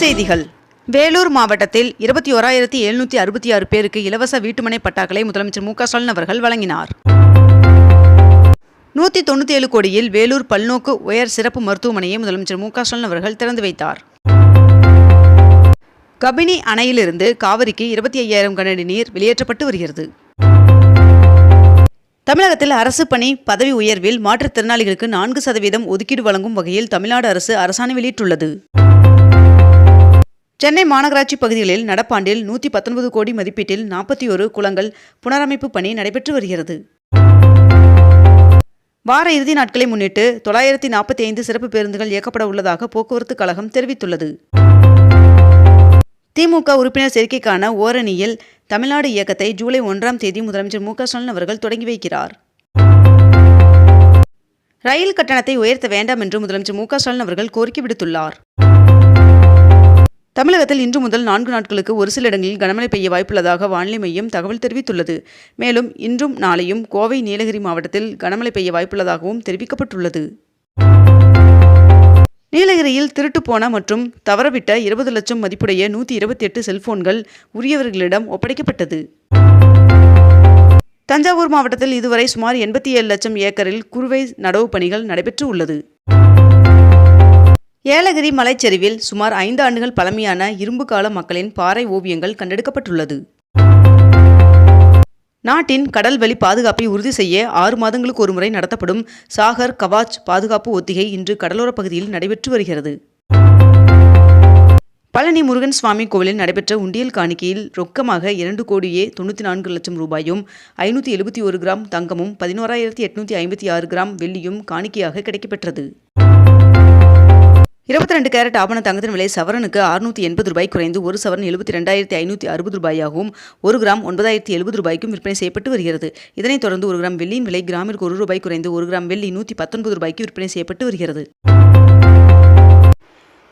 செய்திகள். வேலூர் மாவட்டத்தில் இருபத்தி ஓராயிரத்தி எழுநூற்றி அறுபத்தி ஆறு பேருக்கு இலவச வீட்டுமனை பட்டாக்களை முதலமைச்சர் மு க ஸ்டாலின் அவர்கள் வழங்கினார். நூற்றி தொண்ணூற்றி ஏழு கோடியில் வேலூர் பல்நோக்கு உயர் சிறப்பு மருத்துவமனையை முதலமைச்சர் மு க ஸ்டாலின் அவர்கள் திறந்து வைத்தார். கபினி அணையிலிருந்து காவிரிக்கு இருபத்தி ஐயாயிரம் கனஅடி நீர் வெளியேற்றப்பட்டு வருகிறது. தமிழகத்தில் அரசு பணி பதவி உயர்வில் மாற்றுத்திறனாளிகளுக்கு நான்கு சதவீதம் ஒதுக்கீடு வழங்கும் வகையில் தமிழ்நாடு அரசு அரசாணை வெளியிட்டுள்ளது. சென்னை மாநகராட்சி பகுதிகளில் நடப்பாண்டில் நூற்றி பத்தொன்பது கோடி மதிப்பீட்டில் நாற்பத்தி ஒரு குளங்கள் புனரமைப்பு பணி நடைபெற்று வருகிறது. வார இறுதி நாட்களை முன்னிட்டு தொள்ளாயிரத்தி நாற்பத்தி ஐந்து சிறப்பு பேருந்துகள் இயக்கப்பட உள்ளதாக போக்குவரத்து கழகம் தெரிவித்துள்ளது. திமுக உறுப்பினர் சேர்க்கைக்கான ஓரணியில் தமிழ்நாடு இயக்கத்தை ஜூலை ஒன்றாம் தேதி முதலமைச்சர் மு ஸ்டாலின் அவர்கள் தொடங்கி வைக்கிறார். ரயில் கட்டணத்தை உயர்த்த வேண்டாம் என்று முதலமைச்சர் மு ஸ்டாலின் அவர்கள் கோரிக்கை விடுத்துள்ளார். தமிழகத்தில் இன்று முதல் நான்கு நாட்களுக்கு ஒரு சில இடங்களில் கனமழை பெய்ய வாய்ப்புள்ளதாக வானிலை மையம் தகவல் தெரிவித்துள்ளது. மேலும் இன்றும் நாளையும் கோவை நீலகிரி மாவட்டத்தில் கனமழை பெய்ய வாய்ப்புள்ளதாகவும் தெரிவிக்கப்பட்டுள்ளது. நீலகிரியில் திருட்டுப்போன மற்றும் தவறவிட்ட இருபது லட்சம் மதிப்புடைய நூற்றி இருபத்தி எட்டு செல்போன்கள் உரியவர்களிடம் ஒப்படைக்கப்பட்டது. தஞ்சாவூர் மாவட்டத்தில் இதுவரை சுமார் எண்பத்தி ஏழு லட்சம் ஏக்கரில் குறுவை நடவு பணிகள் நடைபெற்று உள்ளது. ஏலகிரி மலைச்சரிவில் சுமார் ஐந்து ஆண்டுகள் பழமையான இரும்பு கால மக்களின் பாறை ஓவியங்கள் கண்டெடுக்கப்பட்டுள்ளது. நாட்டின் கடல்வெளி பாதுகாப்பை உறுதி செய்ய ஆறு மாதங்களுக்கு ஒருமுறை நடத்தப்படும் சாகர் கவாச் பாதுகாப்பு ஒத்திகை இன்று கடலோரப் பகுதியில் நடைபெற்று வருகிறது. பழனி முருகன் சுவாமி கோவிலில் நடைபெற்ற உண்டியல் காணிக்கையில் ரொக்கமாக இரண்டு கோடியே தொண்ணூற்றி நான்கு லட்சம் ரூபாயும் ஐநூற்றி எழுபத்தி ஒரு கிராம் தங்கமும் பதினோராயிரத்தி எட்நூற்றி ஐம்பத்தி ஆறு கிராம் வெள்ளியும் காணிக்கையாக கிடைக்கப்பெற்றது. இருபத்தி ரெண்டு கேரட் ஆபண தங்கத்தின் விலை சவரனுக்கு அறுநூற்றி எண்பது ரூபாய் குறைந்து ஒரு சவரன் எழுபத்தி ரெண்டாயிரத்தி ஐநூற்றி அறுபது ரூபாயாகவும் ஒரு கிராம் ஒன்பதாயிரத்தி எழுபது ரூபாய்க்கும் விற்பனை செய்யப்பட்டு வருகிறது. இதனைத் தொடர்ந்து ஒரு கிராம் வெள்ளியின் விலை கிராமிற்கு ஒரு ரூபாய் குறைந்து ஒரு கிராம் வெள்ளி நூற்றி பத்தொன்பது ரூபாய்க்கு விற்பனை செய்யப்பட்டு வருகிறது.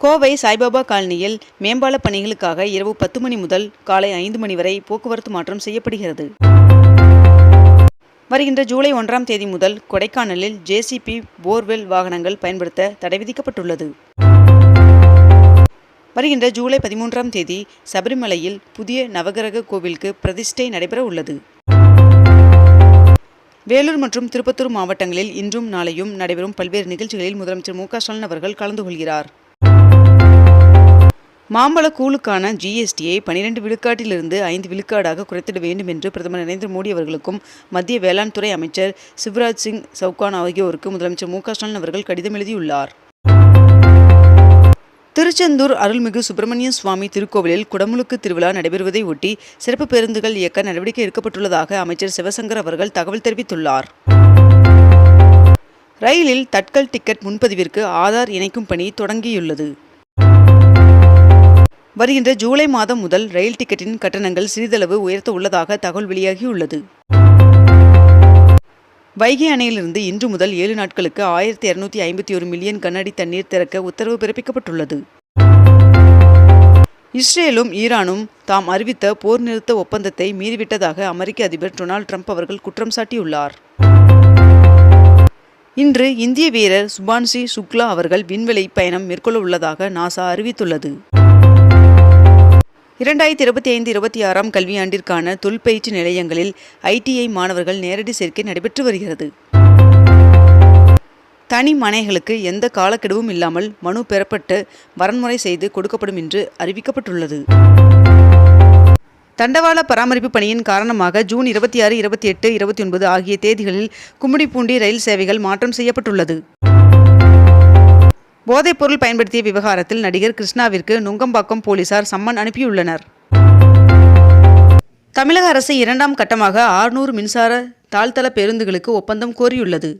கோவை சாய்பாபா காலனியில் மேம்பால பணிகளுக்காக இரவு பத்து மணி முதல் காலை ஐந்து மணி வரை போக்குவரத்து மாற்றம் செய்யப்படுகிறது. வருகின்ற ஜூலை ஒன்றாம் தேதி முதல் கொடைக்கானலில் ஜேசிபி போர்வெல் வாகனங்கள் பயன்படுத்த தடை விதிக்கப்பட்டுள்ளது. வருகின்ற ஜூலை பதிமூன்றாம் தேதி சபரிமலையில் புதிய நவகிரக கோவிலுக்கு பிரதிஷ்டை நடைபெற உள்ளது. வேலூர் மற்றும் திருப்பத்தூர் மாவட்டங்களில் இன்றும் நாளையும் நடைபெறும் பல்வேறு நிகழ்ச்சிகளில் முதலமைச்சர் மு க ஸ்டாலின் அவர்கள் கலந்து கொள்கிறார். மாம்பழ கூழுக்கான ஜிஎஸ்டியை பனிரெண்டு விழுக்காட்டிலிருந்து ஐந்து விழுக்காடாக குறைத்திட வேண்டும் என்று பிரதமர் நரேந்திர மோடி அவர்களுக்கும் மத்திய வேளாண் துறை அமைச்சர் சிவராஜ் சிங் சவுகான் ஆகியோருக்கு முதலமைச்சர் மு க ஸ்டாலின் அவர்கள் கடிதம் எழுதியுள்ளார். திருச்செந்தூர் அருள்மிகு சுப்பிரமணிய சுவாமி திருக்கோவிலில் குடமுழுக்கு திருவிழா நடைபெறுவதை ஒட்டி சிறப்பு பேருந்துகள் இயக்க நடவடிக்கை எடுக்கப்பட்டுள்ளதாக அமைச்சர் சிவசங்கர் அவர்கள் தகவல் தெரிவித்துள்ளார். ரயிலில் தட்கல் டிக்கெட் முன்பதிவிற்கு ஆதார் இணைக்கும் பணி தொடங்கியுள்ளது. வருகின்ற ஜூலை மாதம் முதல் ரயில் டிக்கெட்டின் கட்டணங்கள் சிறிதளவு உயர்த்த உள்ளதாக தகவல் வெளியாகியுள்ளது. வைகை அணையிலிருந்து இன்று முதல் ஏழு நாட்களுக்கு ஆயிரத்தி இருநூத்தி ஐம்பத்தி ஒரு மில்லியன் கனஅடி தண்ணீர் திறக்க உத்தரவு பிறப்பிக்கப்பட்டுள்ளது. இஸ்ரேலும் ஈரானும் தாம் அறிவித்த போர் நிறுத்த ஒப்பந்தத்தை மீறிவிட்டதாக அமெரிக்க அதிபர் டொனால்ட் ட்ரம்ப் அவர்கள் குற்றம் சாட்டியுள்ளார். இன்று இந்திய வீரர் சுபான்சி சுக்லா அவர்கள் விண்வெளி பயணம் மேற்கொள்ள உள்ளதாக நாசா அறிவித்துள்ளது. இரண்டாயிரத்தி இருபத்தி ஐந்து இருபத்தி ஆறாம் கல்வியாண்டிற்கான தொல்பயிற்சி நிலையங்களில் ஐடிஐ மாணவர்கள் நேரடி சேர்க்கை நடைபெற்று வருகிறது. தனி மனைகளுக்கு எந்த காலக்கெடுவும் இல்லாமல் மனு பெறப்பட்டு வரன்முறை செய்து கொடுக்கப்படும் என்று அறிவிக்கப்பட்டுள்ளது. தண்டவாள பராமரிப்பு பணியின் காரணமாக ஜூன் இருபத்தி ஆறு இருபத்தி எட்டு இருபத்தி ஒன்பது ஆகிய தேதிகளில் கும்மிடிப்பூண்டி ரயில் சேவைகள் மாற்றம் செய்யப்பட்டுள்ளது. போதைப்பொருள் பயன்படுத்திய விவகாரத்தில் நடிகர் கிருஷ்ணாவிற்கு நுங்கம்பாக்கம் போலீசார் சம்மன் அனுப்பியுள்ளனர். தமிழக அரசு இரண்டாம் கட்டமாக ஆறுநூறு மின்சார தாழ்த்தள பேருந்துகளுக்கு ஒப்பந்தம் கோரியுள்ளது.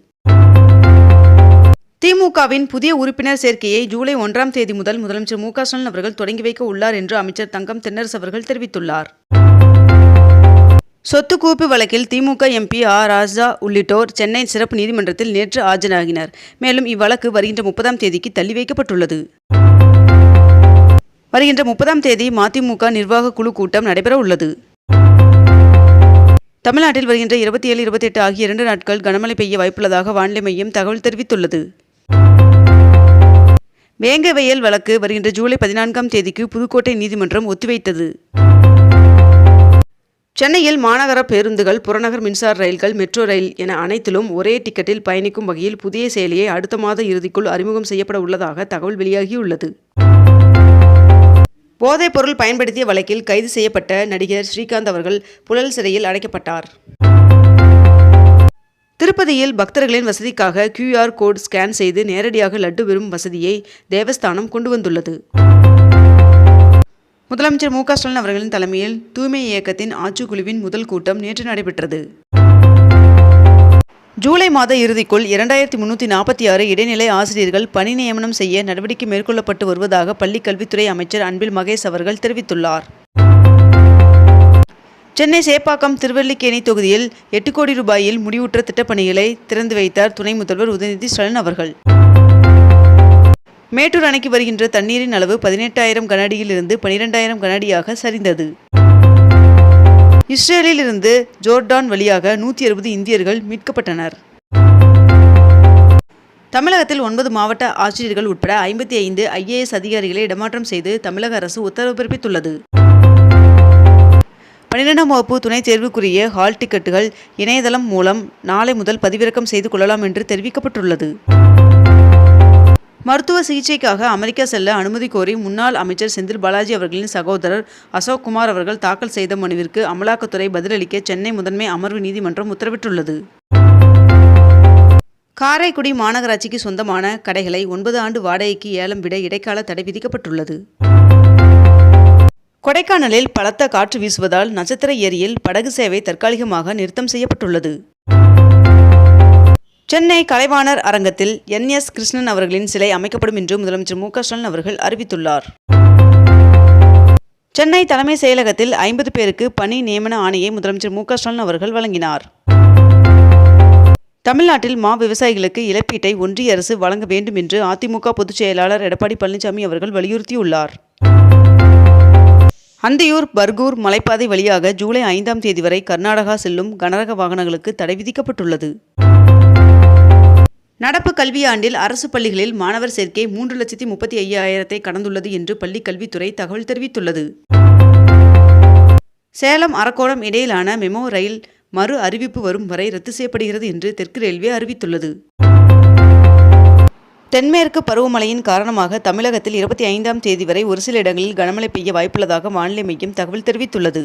திமுகவின் புதிய உறுப்பினர் சேர்க்கையை ஜூலை ஒன்றாம் தேதி முதல் முதலமைச்சர் மு க ஸ்டாலின் அவர்கள் தொடங்கி வைக்க உள்ளார் என்று அமைச்சர் தங்கம் தென்னரசு அவர்கள் தெரிவித்துள்ளார். சொத்து குவிப்பு வழக்கில் திமுக எம்பி ஆர் ராஜா உள்ளிட்டோர் சென்னை சிறப்பு நீதிமன்றத்தில் நேற்று ஆஜராகினர். மேலும் இவ்வழக்கு வருகின்ற முப்பதாம் தேதிக்கு தள்ளி வைக்கப்பட்டுள்ளது. வருகின்ற முப்பதாம் தேதி மதிமுக நிர்வாக குழு கூட்டம் நடைபெற உள்ளது. தமிழ்நாட்டில் வருகின்ற இருபத்தி ஏழு இருபத்தி எட்டு ஆகிய இரண்டு நாட்கள் கனமழை பெய்ய வாய்ப்புள்ளதாக வானிலை மையம் தகவல் தெரிவித்துள்ளது. வேங்கவயல் வழக்கு வருகின்ற ஜூலை பதினான்காம் தேதிக்கு புதுக்கோட்டை நீதிமன்றம் ஒத்திவைத்தது. சென்னையில் மாநகர பேருந்துகள் புறநகர் மின்சார ரயில்கள் மெட்ரோ ரயில் என அனைத்திலும் ஒரே டிக்கெட்டில் பயணிக்கும் வகையில் புதிய செயலியை அடுத்த மாத இறுதிக்குள் அறிமுகம் செய்யப்பட உள்ளதாக தகவல் வெளியாகியுள்ளது. போதைப் பொருள் பயன்படுத்திய வழக்கில் கைது செய்யப்பட்ட நடிகர் ஸ்ரீகாந்த் அவர்கள் புழல் சிறையில் அடைக்கப்பட்டார். திருப்பதியில் பக்தர்களின் வசதிக்காக கியூஆர் கோட் ஸ்கேன் செய்து நேரடியாக லட்டு பெறும் வசதியை தேவஸ்தானம் கொண்டு வந்துள்ளது. முதலமைச்சர் மு க ஸ்டாலின் அவர்களின் தலைமையில் தூய்மை இயக்கத்தின் ஆட்சிக்குழுவின் முதல் கூட்டம் நேற்று நடைபெற்றது. ஜூலை மாத இறுதிக்குள் இரண்டாயிரத்தி முன்னூற்றி நாற்பத்தி ஆறு இடைநிலை ஆசிரியர்கள் பணி நியமனம் செய்ய நடவடிக்கை மேற்கொள்ளப்பட்டு வருவதாக பள்ளிக்கல்வித்துறை அமைச்சர் அன்பில் மகேஷ் அவர்கள் தெரிவித்துள்ளார். சென்னை சேப்பாக்கம் திருவல்லிக்கேணி தொகுதியில் எட்டு கோடி ரூபாயில் முடிவுற்ற திட்டப்பணிகளை திறந்து வைத்தார் துணை முதல்வர் உதயநிதி ஸ்டாலின் அவர்கள். மேட்டூர் அணைக்கு வருகின்ற தண்ணீரின் அளவு பதினெட்டாயிரம் கனஅடியில் இருந்து பனிரெண்டாயிரம் கனஅடியாக சரிந்தது. இஸ்ரேலில் இருந்து ஜோர்டான் வழியாக நூற்றி அறுபது இந்தியர்கள் மீட்கப்பட்டனர். தமிழகத்தில் ஒன்பது மாவட்ட ஆட்சியர்கள் உட்பட ஐம்பத்தி ஐந்து ஐஏஎஸ் அதிகாரிகளை இடமாற்றம் செய்து தமிழக அரசு உத்தரவு பிறப்பித்துள்ளது. பன்னிரெண்டாம் வகுப்பு துணைத் தேர்வுக்குரிய ஹால் டிக்கெட்டுகள் இணையதளம் மூலம் நாளை முதல் பதிவிறக்கம் செய்து கொள்ளலாம் என்று தெரிவிக்கப்பட்டுள்ளது. மருத்துவ சிகிச்சைக்காக அமெரிக்கா செல்ல அனுமதி கோரி முன்னாள் அமைச்சர் செந்தில் பாலாஜி அவர்களின் சகோதரர் அசோக் குமார் அவர்கள் தாக்கல் செய்த மனுவிற்கு அமலாக்கத்துறை பதிலளிக்க சென்னை முதன்மை அமர்வு நீதிமன்றம் உத்தரவிட்டுள்ளது. காரைக்குடி மாநகராட்சிக்கு சொந்தமான கடைகளை ஒன்பது ஆண்டு வாடகைக்கு ஏலம் விட இடைக்கால தடை விதிக்கப்பட்டுள்ளது. கொடைக்கானலில் பலத்த காற்று வீசுவதால் நட்சத்திர ஏரியில் படகு சேவை தற்காலிகமாக நிறுத்தம் செய்யப்பட்டுள்ளது. சென்னை கலைவாணர் அரங்கத்தில் என் எஸ் கிருஷ்ணன் அவர்களின் சிலை அமைக்கப்படும் என்று முதலமைச்சர் மு க ஸ்டாலின் அவர்கள் அறிவித்துள்ளார். சென்னை தலைமை செயலகத்தில் ஐம்பது பேருக்கு பணி நியமன ஆணையை முதலமைச்சர் மு க ஸ்டாலின் அவர்கள் வழங்கினார். தமிழ்நாட்டில் மா விவசாயிகளுக்கு இழப்பீட்டை ஒன்றிய அரசு வழங்க வேண்டும் என்று அதிமுக பொதுச் செயலாளர் எடப்பாடி பழனிசாமி அவர்கள் வலியுறுத்தியுள்ளார். அந்தியூர் பர்கூர் மலைப்பாதை வழியாக ஜூலை ஐந்தாம் தேதி வரை கர்நாடகா செல்லும் கனரக வாகனங்களுக்கு தடை விதிக்கப்பட்டுள்ளது. நடப்பு கல்வியாண்டில் அரசு பள்ளிகளில் மாணவர் சேர்க்கை மூன்று லட்சத்தி முப்பத்தி ஐயாயிரத்தை கடந்துள்ளது என்று பள்ளிக் கல்வித்துறை தகவல் தெரிவித்துள்ளது. சேலம் அரக்கோணம் இடையிலான மெமோ ரயில் மறு அறிவிப்பு வரும் வரை ரத்து செய்யப்படுகிறது என்று தெற்கு ரயில்வே அறிவித்துள்ளது. தென்மேற்கு பருவமழையின் காரணமாக தமிழகத்தில் இருபத்தி ஐந்தாம் தேதி வரை ஒரு சில இடங்களில் கனமழை பெய்ய வாய்ப்புள்ளதாக வானிலை மையம் தகவல் தெரிவித்துள்ளது.